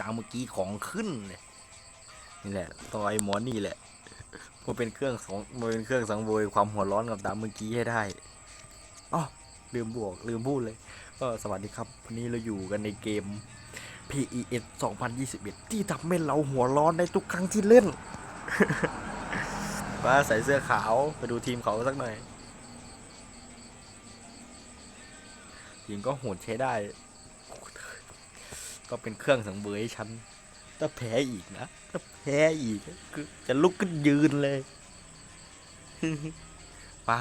ตามเมื่อกี้ของขึ้นเลยนี่แหละต่อยหมอนี่แหละมันเป็นเครื่องสองมันเป็นเครื่องสังเวยความหัวร้อนกับตามเมื่อกี้ให้ได้อ๋อลืมบวกลืมพูดเลยก็สวัสดีครับวันนี้เราอยู่กันในเกม PES 2021 ที่ทำให้เราหัวร้อนในทุกครั้งที่เล่นว่าใส่เสื้อขาวไปดูทีมเขาสักหน่อยยิงก็โหดใช้ได้ ก็เป็นเครื่องสังเวยให้ฉันถ้าแพ้อีกนะถ้าแพ้อีกคือจะลุกขึ้นยืนเลยป้า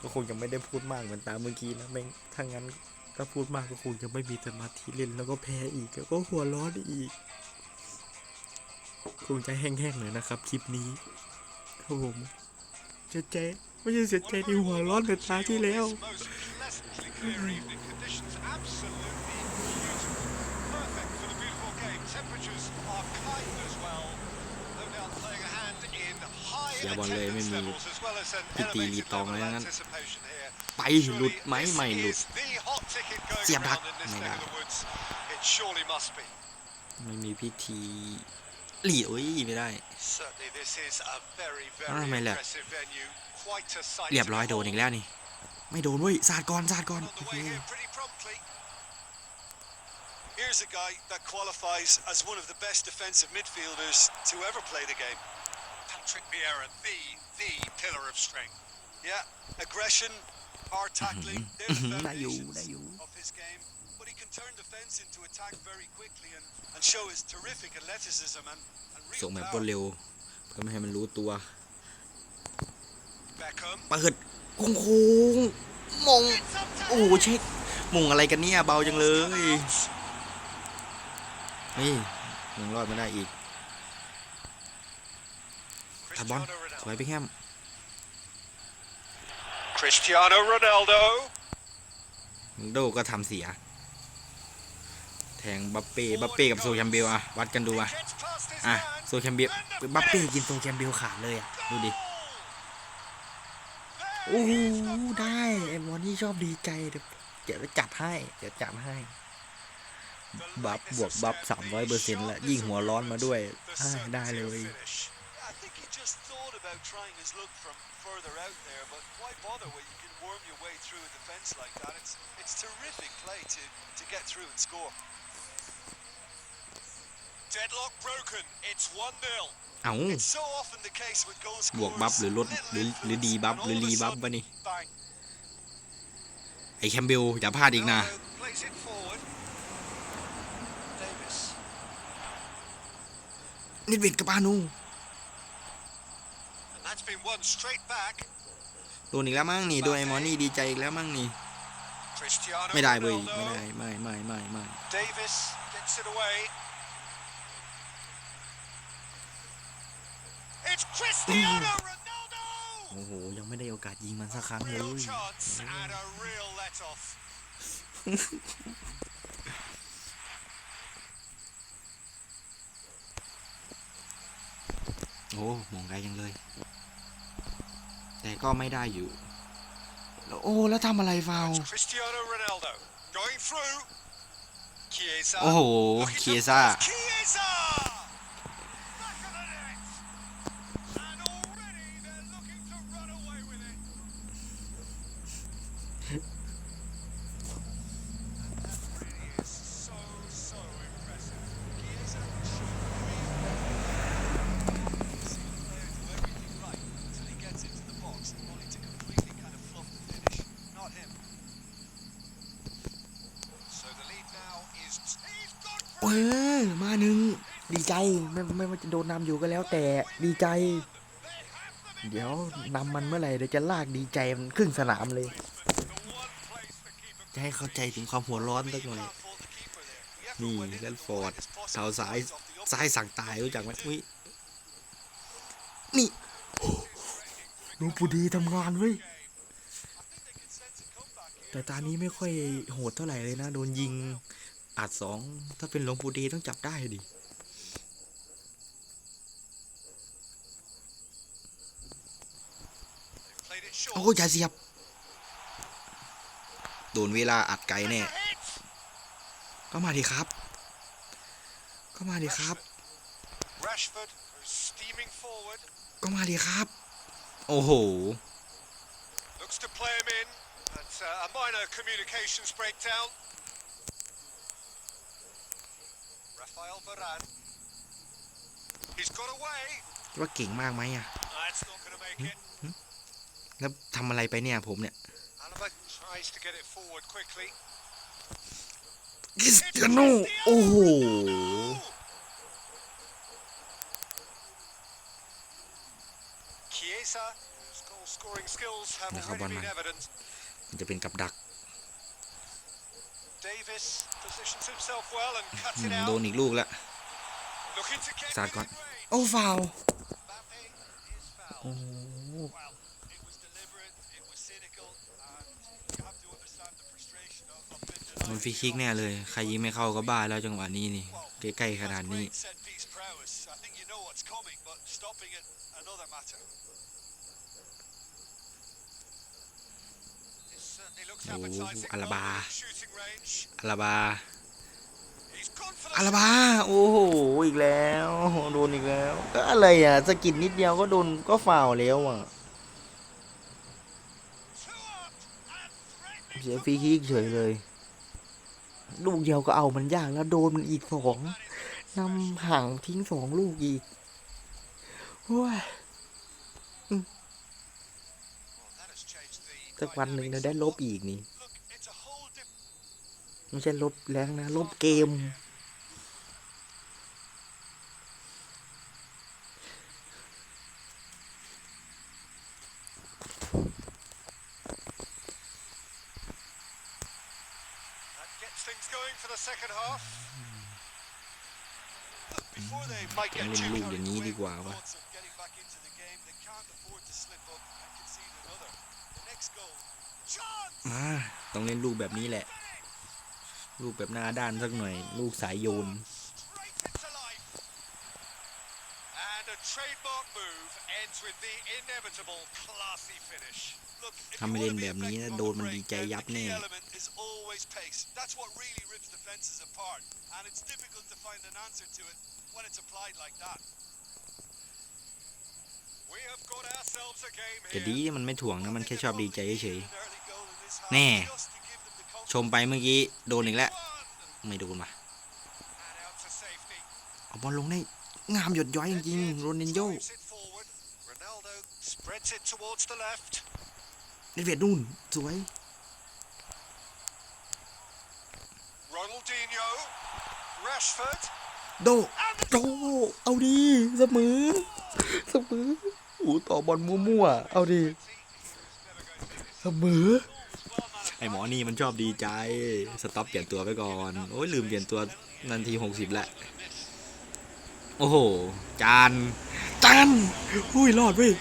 ก็คงจะไม่ได้พูดมากเหมือนตามเมื่อกี้นะแม่งถ้างั้นถ้าพูดมากก็คงจะไม่มีสมาธิเล่นแล้วก็แพ้อีกแล้วก็หัวร้อนอีกคงจะแห้งๆหน่อยนะครับ คลิปนี้ครับผมเสียใจไม่ใช่เสียใจที่หัวร้อนเหมือนตาที่แล้ว เสียบอลเลยไม่มีพิตีรีตองเลยงั้น ไปหลุดไหมไม่หลุด เสียบดักไม่ได้ไม่มีพิธีหลีโอ้ยไม่ได้ทำไมแหละเรียบร้อยโดนอีกแล้วนี่ ไม่โดนเว้ยสาดก่อนสาดก่อน Patrick Vieira, the the pillar of strength. Yeah, aggression, hard tackling, they're the ได้อยู่ได้ foundations อยู่ of his game. But he can turn defence into attack very quickly and, and show his terrific athleticism and, and ส่ง real แบบรวด power. เร็ว เพื่อไม่ให้มันรู้ตัว Beckham. เปิดโค้งโค้งมง It's up to โอ้โหเช็คมงอะไรกันเนี่ย เบาจังเลย out. นี่ยังรอดไม่ได้อีก ทัดบอล Cristiano สวย Ronaldo. ไปแฮม Cristiano Ronaldo. โดก็ทำเสีย แทงบัปเป้บัปเป้กับโซแคมเบลอะวัดกันดูอะ Gets past his อะ man. โซแคมเบลบัปเป้กินโซแคมเบลขาดเลยอะดูดิโอ้โหได้ไอ้บอลนี่ชอบดีใจเดี๋ยวเดี๋ยวจัดให้เดี๋ยวจัดให้ บัฟบวกบัฟสามร้อยเปอร์เซ็นต์ละยิ่งหัวร้อนมาด้วยอ่าได้เลย I think he just thought about trying his luck from further out there, but why bother when you can worm your way through a defence like that? It's it's terrific play to, to get through and score. Deadlock broken. It's 1-0. เอ้า It's so often the case with goal บวก scorers. บัฟหรือลด little หรือหรือ influence ดีบัฟ and หรือ all of รี a บัฟ sudden, วะนี่ bang. ไอ้แคมเบลอย่าพลาดอีกนะ Ronaldo plays it forward. Davis. นิดเวดกับอานู โดนอีกแล้วมั้งนี่โดนไอ้หมอนี่ดีใจอีกแล้วมั้งนี่ Cristiano ไม่ได้เว้ย Ronaldo. ไม่ได้ไม่ไม่ไม่ไม่ Davis gets it away. It's Cristiano Ronaldo! โอ้โห ยังไม่ได้โอกาสยิงมันสักครั้งเล Real ย chance and a real let off. โอ้มองไกลยังเลย แต่ก็ไม่ได้อยู่แล้วโอ้ แล้วทำอะไรฟาว It's Cristiano Ronaldo going through. Chiesa. โอ้โห looking เคีย to ซ่า ออมาหนึ่งดีใจไม่ไม่ว่าจะโดนนำอยู่ก็แล้วแต่ดีใจ เดี๋ยวนำมันเมื่อไหร่เดี๋ยวจะลากดีใจมันครึ่งสนามเลย จะให้เข้าใจถึงความหัวร้อนสักหน่อยนี่แลนฟอร์ดเท้าซ้ายซ้ายสั่งตายรู้จักไหมอุ้ยนี่หลวงปู่ดีทำงานเว้ยแต่ตานี้ไม่ค่อยโหดเท่าไหร่เลยนะ โดนยิง อัดสองถ้าเป็นหลวงปู่ดีต้องจับได้ดิโอ้ยอย่าเสียบ โดนเวลาอัดไกลแน่ ก็มาดิครับ ก็มาดิครับ Rashford is steaming forward. ก็มาดิครับ โอ้โห Looks to play him in. That's uh, a minor communications breakdown. ว่าเก่งมากไหมอะ That's not going to make it. แล้วทำอะไรไปเนี่ยผมเนี่ย Alaba tries to get it forward quickly. คริสเตียโนโอ้โห Chiesa, whose goal scoring skills have Nakaw already ba been na? evident. มันจะเป็นกับดัก Davis positions himself well and cuts อื it ม out. โดนอีกลูกแล้ว Looking to get สาดก่อน within range. โอ้ฟาว Mbappe is fouled. โอ้โห Well, it was deliberate, it was cynical, and you have to understand the frustration of, of being denied มันฟรี the คิกแน่เลย ใครยิงไม่เข้าก็บ้าแล้วจังหวะนี้นี่ Well, ใกล้ๆขนาด that's นี้ great set piece prowess. I think you know what's coming, but stopping it another matter. It certainly looks Oh, appetizing. Alaba. goal in shooting range. อาราบา He's gone for the อาราบา โอ้โห อีกแล้ว โดนอีกแล้ว ก็อะไรอะสะกิดนิดเดียวก็โดนก็ฟาวแล้วอะ two up and threatening เสียฟรีคิกเฉยเลย ลูกเดียวก็เอามันยากแล้วโดนมันอีกสองนำห่างทิ้งสองลูกอีกโอ้ย Well, that has changed the สักวันหนึ่งเราได้ลบอีกนี่ Look, it's a whole different ไม่ใช่ลบแรงนะ ลบเกม That gets things going for the second half. Look, before they might get เล่น too ลูก carried อย่างนี้ away ดีกว่า with วะ thoughts of getting back into the game, they can't afford to slip up and concede another. The next goal. Chance! มาต้องเล่นลูกแบบนี้แหละ ลูกแบบหน้าด้านสักหน่อย ลูกสายโยน Straight into life. And a trademark move ends with the inevitable classy finish. Look, if ถ้า you ไม่ want เล่น to be แบบนี้ effective นะ on โดน the มัน break, ดีใจ then ยับ the แน่ key element is always pace. That's what really rips defenses apart. And it's difficult to find an answer to it when it's applied like that. We have got ourselves a game แต่ here. ดีที่มันไม่ถ่วงนะ มันแค่ชอบดีใจเฉย An early goal in this half แน่ ชมไปเมื่อกี้โดนอีกแล้ว confidence. ไม่โดนว่ะ And out to safety. เอาบอลลงได้งามหยดย้อยจริงๆโรนัลโญ่ Drives it forward. Ronaldo spreads it towards the left. เนดเวดนู่นสวย Ronaldinho. Rashford. โดโดเอาดีเสมอเสมอโอ้ต่อบอลมั่วๆเอาดีเสมอ ไอหมอนี่มันชอบดีใจ สต็อปเปลี่ยนตัวไปก่อน โอ้ยลืมเปลี่ยนตัวนาทีหกสิบแหล้วโอ้โห จาน จานอุ้ยรอดเว้ย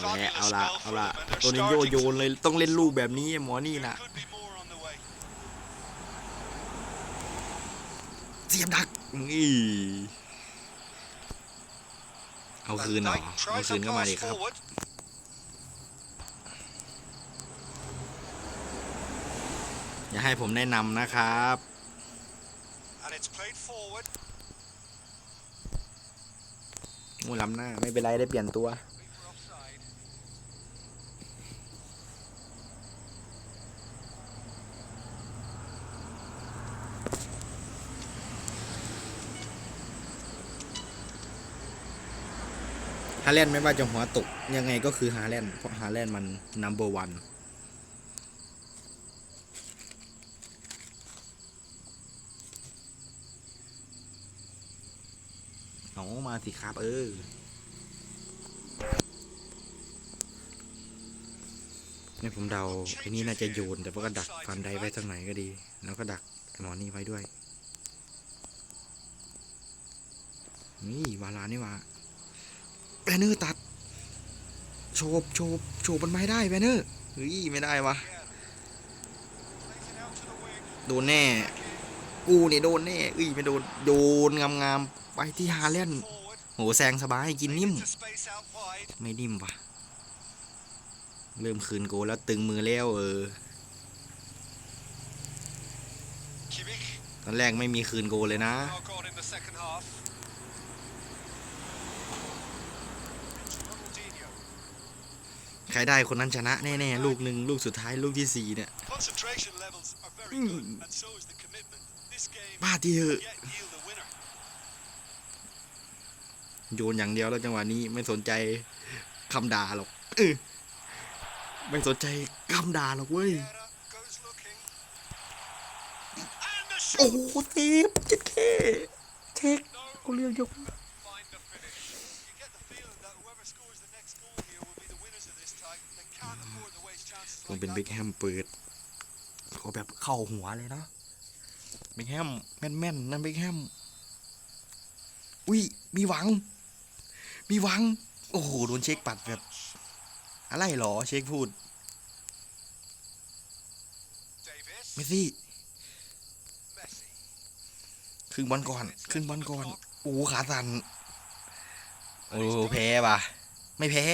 เอาละเอาละเอาละ them, and โร they're นินโยโยนเลยต้องเล่นลูกแบบนี้หมอนี่นะเสียบดักนี่เอาคืนเหรอ Van Dijk เอาคืนก็มาดิครับ อย่าให้ผมแนะนำนะครับ And it's played forward. งูล้ำหน้า ไม่เป็นไรได้เปลี่ยนตัว Reaper offside. ฮาแลนด์ไม่ว่าจะหัวตก ยังไงก็คือฮาแลนด์เพราะฮาแลนด์มัน number one เอามาสิครับ เออ นี่ผมเดาไอ้นี่น่าจะโยน แต่ว่าก็ดักฟันไดไว้สักหน่อยก็ดี แล้วก็ดักหมอนี่ไว้ด้วย นี่วาลานี่ว่าแบนเนอร์ตัดโฉบโฉบโฉบมันไม่ได้แบนเนอร์เฮ้ยไม่ได้วะโดนแน่ กูเนี่ยโดนแน่เอ้ยไม่โดนโดนงามๆไปที่ฮาแลนโหแซงสบายกินนิ่ม ไม่นิ่มว่ะ เริ่มคืนโกแล้วตึงมือแล้วเออตอนแรกไม่มีคืนโกเลยนะใครได้คนนั้นชนะแน่ๆ ลูกหนึ่งลูกสุดท้ายลูกที่สี่เนี่ย บ้าที่เหอะโยนอย่างเดียวแล้วจังหวะนี้ไม่สนใจคำด่าหรอกออไม่สนใจคำด่าหรอกเว้ย โอ้โหเซฟเจ๊ดเคเช็คกูเรียกยกต้องเป็นบิ๊กแฮมเปิดขอแบบเข้าหัวเลยนะ เบคแฮมแม่นแม่นๆนั่นเบคแฮมอุ้ยมีหวัง มีหวัง โอ้โหโดนเช็คปัดแบบ อะไรหรอเช็คพูดเมสซี่ครึ่งบอลก่อนครึ่งบอลก่อนโอ้ขาสั่นโอ้แพ้ปะไม่แพ้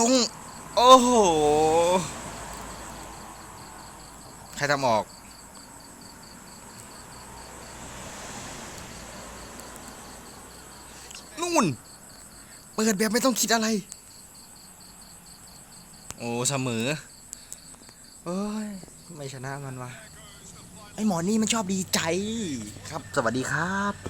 ทรง โอ้โห ใครทำออก นู่น เปิดแบบไม่ต้องคิดอะไร โอ้เสมอเอ้ย ไม่ชนะมันวะไอหมอนี่มันชอบดีใจครับ สวัสดีครับ